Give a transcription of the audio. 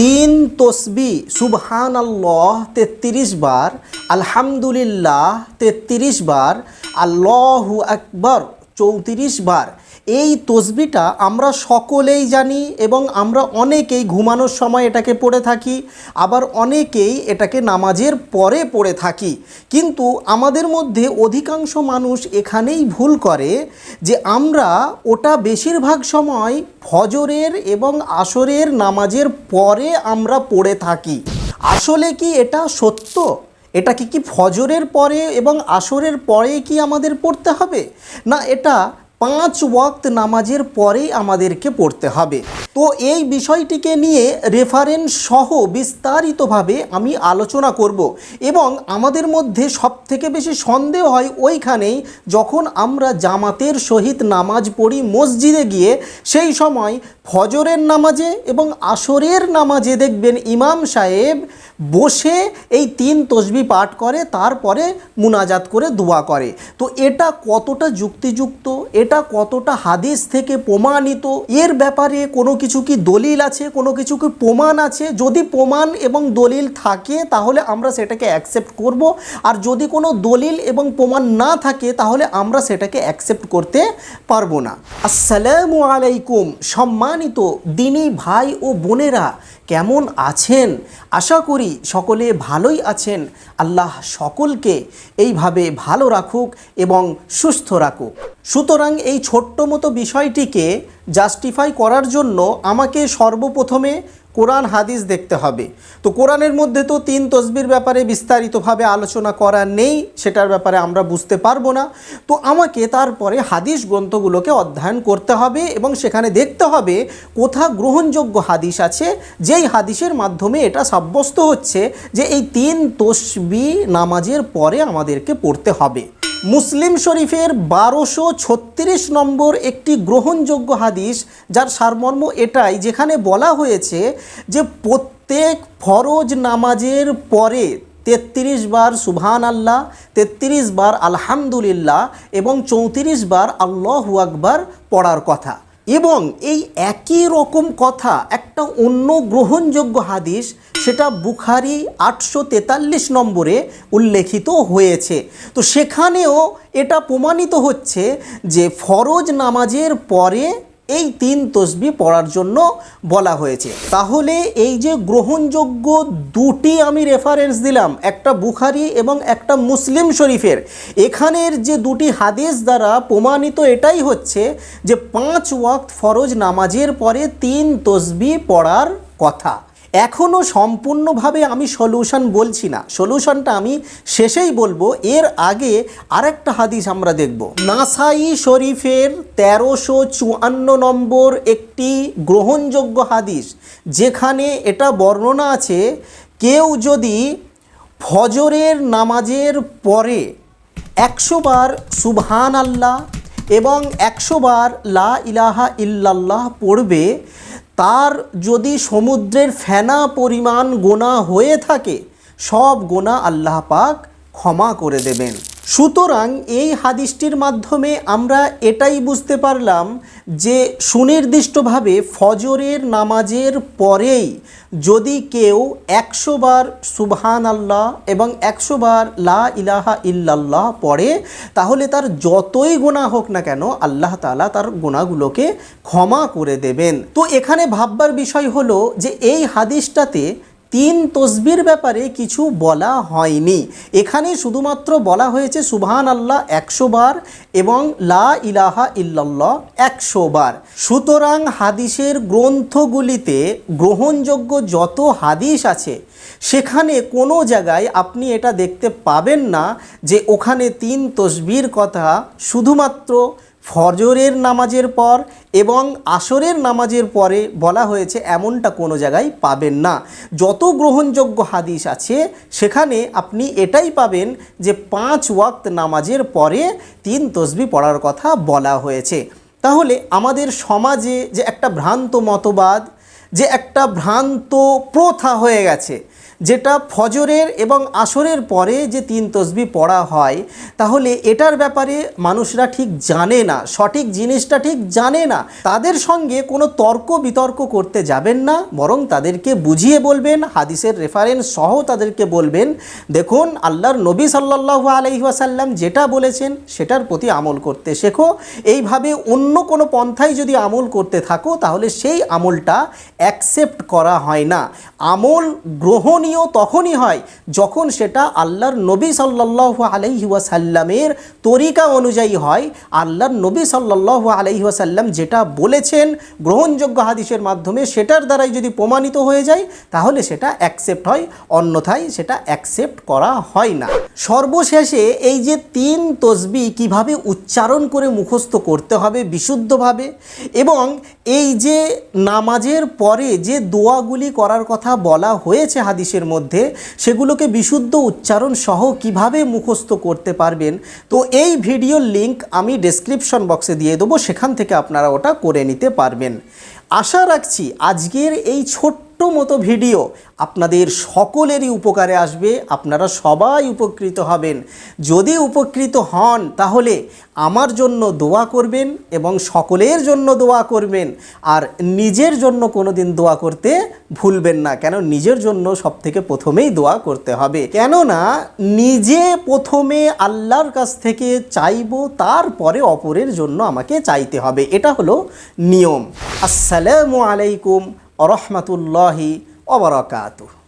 তিন তসবি সুবহান আল্লাহ তেত্রিশ বার আলহামদুলিল্লাহ তেত্রিশ বার আল্লাহু আকবর চৌত্রিশ বার। এই তসবিটা আমরা সকলেই জানি এবং আমরা অনেকেই ঘুমানোর সময় এটাকে পড়ে থাকি, আবার অনেকেই এটাকে নামাজের পরে পড়ে থাকি। কিন্তু আমাদের মধ্যে অধিকাংশ মানুষ এখানেই ভুল করে যে আমরা ওটা বেশিরভাগ সময় ফজরের এবং আসরের নামাজের পরে আমরা পড়ে থাকি। আসলে কি এটা সত্য? এটা কি কি ফজরের পরে এবং আসরের পরে কি আমাদের পড়তে হবে? না, এটা পাঁচ ওয়াক্ত নামাজের পরেই আমাদেরকে পড়তে হবে। তো এই বিষয়টিকে নিয়ে রেফারেন্স সহ বিস্তারিতভাবে আমি আলোচনা করব এবং আমাদের মধ্যে সবথেকে বেশি সন্দেহ হয় ওইখানেই যখন আমরা জামাতের সহিত নামাজ পড়ি মসজিদে গিয়ে, সেই সময় ফজরের নামাজে এবং আসরের নামাজে দেখবেন ইমাম সাহেব বসে এই তিন তসবি পাঠ করে, তারপরে মুনাজাত করে দোয়া করে। তো এটা কতটা যুক্তিযুক্ত, এটা কতটা হাদিস থেকে প্রমাণিত? এর ব্যাপারে কোনো কিছু কি দলিল আছে, কোনো কিছু কি প্রমাণ আছে? যদি প্রমাণ এবং দলিল থাকে, তাহলে আমরা সেটাকে অ্যাকসেপ্ট করব। আর যদি কোনো দলিল এবং প্রমাণ না থাকে, তাহলে আমরা সেটাকে অ্যাকসেপ্ট করতে পারব না। আসসালামু আলাইকুম, সম্মানিত দিনী ভাই ও বোনেরা, কেমন আছেন? আশা করি সকলে ভালোই আছেন, আল্লাহ সকলকে এইভাবে ভালো রাখুক এবং সুস্থ রাখুক। সুতরাং এই ছোট্ট মতো বিষয়টিকে জাস্টিফাই করার জন্য আমাকে সর্বপ্রথমে কোরআন হাদিস দেখতে হবে। তো কোরআনের মধ্যে তো তিন তসবির ব্যাপারে বিস্তারিতভাবে আলোচনা করা নেই, সেটার ব্যাপারে আমরা বুঝতে পারব না। তো আমাকে তারপরে হাদিস গ্রন্থগুলোকে অধ্যয়ন করতে হবে এবং সেখানে দেখতে হবে কোথা গ্রহণযোগ্য হাদিস আছে, যেই হাদিসের মাধ্যমে এটা সাব্যস্ত হচ্ছে যে এই তিন তসবি নামাজের পরে আমাদেরকে পড়তে হবে। মুসলিম শরীফের বারোশো ছত্রিশ নম্বর একটি গ্রহণযোগ্য হাদিস, যার সারমর্ম এটাই, যেখানে বলা হয়েছে যে প্রত্যেক ফরজ নামাজের পরে তেত্রিশ বার সুবহান আল্লাহ তেত্রিশ বার আলহামদুলিল্লাহ এবং চৌত্রিশ বার আল্লাহু আকবার পড়ার কথা। এবং এই একই রকম কথা একটা অন্য গ্রহণযোগ্য হাদিস সেটা বুখারি আটশো তেতাল্লিশ নম্বরে উল্লেখিত হয়েছে। তো সেখানেও এটা প্রমাণিত হচ্ছে যে ফরজ নামাজের পরে এই তিন তসবি পড়ার জন্য বলা হয়েছে। তাহলে এই যে গ্রহণযোগ্য দুটি আমি রেফারেন্স দিলাম, একটা বুখারি এবং একটা মুসলিম শরীফের। এখানের যে দুটি হাদিস দ্বারা প্রমাণিত এটাই হচ্ছে যে পাঁচ ওয়াক্ত ফরজ নামাজের পরে তিন তসবি পড়ার কথা। এখনও সম্পূর্ণভাবে আমি সলিউশন বলছি না। সলিউশনটা আমি শেষেই বলব, এর আগে আরেকটা হাদিস আমরা দেখব। নাসাই শরীফের তেরোশো চুয়ান্ন নম্বর একটি গ্রহণযোগ্য হাদিস, যেখানে এটা বর্ণনা আছে, কেউ যদি ফজরের নামাজের পরে একশো বার সুবহান আল্লাহ এবং একশো বার লা ইলাহা ইল্লাল্লাহ পড়বে তার যদি সমুদ্রের ফেনা পরিমাণ গোনা হয়ে থাকে, সব গোনা আল্লাহ পাক ক্ষমা করে দেবেন। সুতরাং এই হাদিসটির মাধ্যমে আমরা এটাই বুঝতে পারলাম যে সুনির্দিষ্টভাবে ফজরের নামাজের পরেই যদি কেউ একশো বার সুবহান আল্লাহ এবং একশো বার লা ইলাহা ইল্লাল্লাহ পড়ে, তাহলে তার যতই গোনা হোক না কেন আল্লাহ তালা তার গোনাগুলোকে ক্ষমা করে দেবেন। তো এখানে ভাববার বিষয় হলো যে এই হাদিসটাতে তিন তসবির ব্যাপারে কিছু বলা হয়নি। এখানে শুধুমাত্র বলা হয়েছে সুবহান আল্লাহ একশো বার এবং লা ইলাহা ইল্লাল্লাহ একশো বার। সুতরাং হাদিসের গ্রন্থগুলিতে গ্রহণযোগ্য যত হাদিস আছে, সেখানে কোনো জায়গায় আপনি এটা দেখতে পাবেন না যে ওখানে তিন তসবির কথা শুধুমাত্র ফজরের নামাজের পর এবং আসরের নামাজের পরে বলা হয়েছে, এমনটা কোনো জায়গায় পাবেন না। যত গ্রহণযোগ্য হাদিস আছে, সেখানে আপনি এটাই পাবেন যে পাঁচ ওয়াক্ত নামাজের পরে তিন তসবি পড়ার কথা বলা হয়েছে। তাহলে আমাদের সমাজে যে একটা ভ্রান্ত মতবাদ, যে একটা ভ্রান্ত প্রথা হয়ে গেছে যেটা ফজরের এবং আসরের পরে যে তিন তসবি পড়া হয়, তাহলে এটার ব্যাপারে মানুষরা ঠিক জানে না, সঠিক জিনিসটা ঠিক জানে না। তাদের সঙ্গে কোনো তর্ক বিতর্ক করতে যাবেন না, বরং তাদেরকে বুঝিয়ে বলবেন, হাদিসের রেফারেন্স সহ তাদেরকে বলবেন, দেখুন, আল্লাহর নবী সাল্লাল্লাহু আলাইহি ওয়াসাল্লাম যেটা বলেছেন, সেটার প্রতি আমল করতে শেখো। এইভাবে অন্য কোনো পন্থায় যদি আমল করতে থাকো, তাহলে সেই আমলটা অ্যাকসেপ্ট করা হয় না। আমল গ্রহণীয় তখনই হয় যখন সেটা আল্লাহর নবী সাল্লাল্লাহু আলাইহি ওয়াসাল্লামের তরিকা অনুযায়ী হয়। আল্লাহর নবী সাল্লাল্লাহু আলাইহি ওয়াসাল্লাম যেটা বলেছেন গ্রহণযোগ্য হাদিসের মাধ্যমে সেটার দ্বারাই যদি প্রমাণিত হয়ে যায়, তাহলে সেটা অ্যাকসেপ্ট হয়, অন্যথায় সেটা অ্যাকসেপ্ট করা হয় না। সর্বশেষে এই যে তিন তসবি কীভাবে উচ্চারণ করে মুখস্থ করতে হবে বিশুদ্ধভাবে এবং এই যে নামাজের পরে যে দোয়াগুলি করার কথা বলা হয়েছে হাদিসের মধ্যে সেগুলোকে বিশুদ্ধ উচ্চারণ সহ কীভাবে মুখস্থ করতে পারবেন? তো এই ভিডিওর লিংক আমি ডেসক্রিপশন বক্সে দিয়ে দেবো, সেখান থেকে আপনারা ওটা করে নিতে পারবেন। আশা রাখছি আজকের এই ছোট্ট মতো ভিডিও আপনাদের সকলেরই উপকারে আসবে, আপনারা সবাই উপকৃত হবেন। যদি উপকৃত হন, তাহলে আমার জন্য দোয়া করবেন এবং সকলের জন্য দোয়া করবেন। আর নিজের জন্য কোনো দিন দোয়া করতে ভুলবেন না, কেন? নিজের জন্য সব থেকে প্রথমেই দোয়া করতে হবে। কেননা, নিজে প্রথমে আল্লাহর কাছ থেকে চাইব, তারপরে অপরের জন্য আমাকে চাইতে হবে। এটা হলো নিয়ম। আসসালামু আলাইকুম ورحمة الله وبركاته.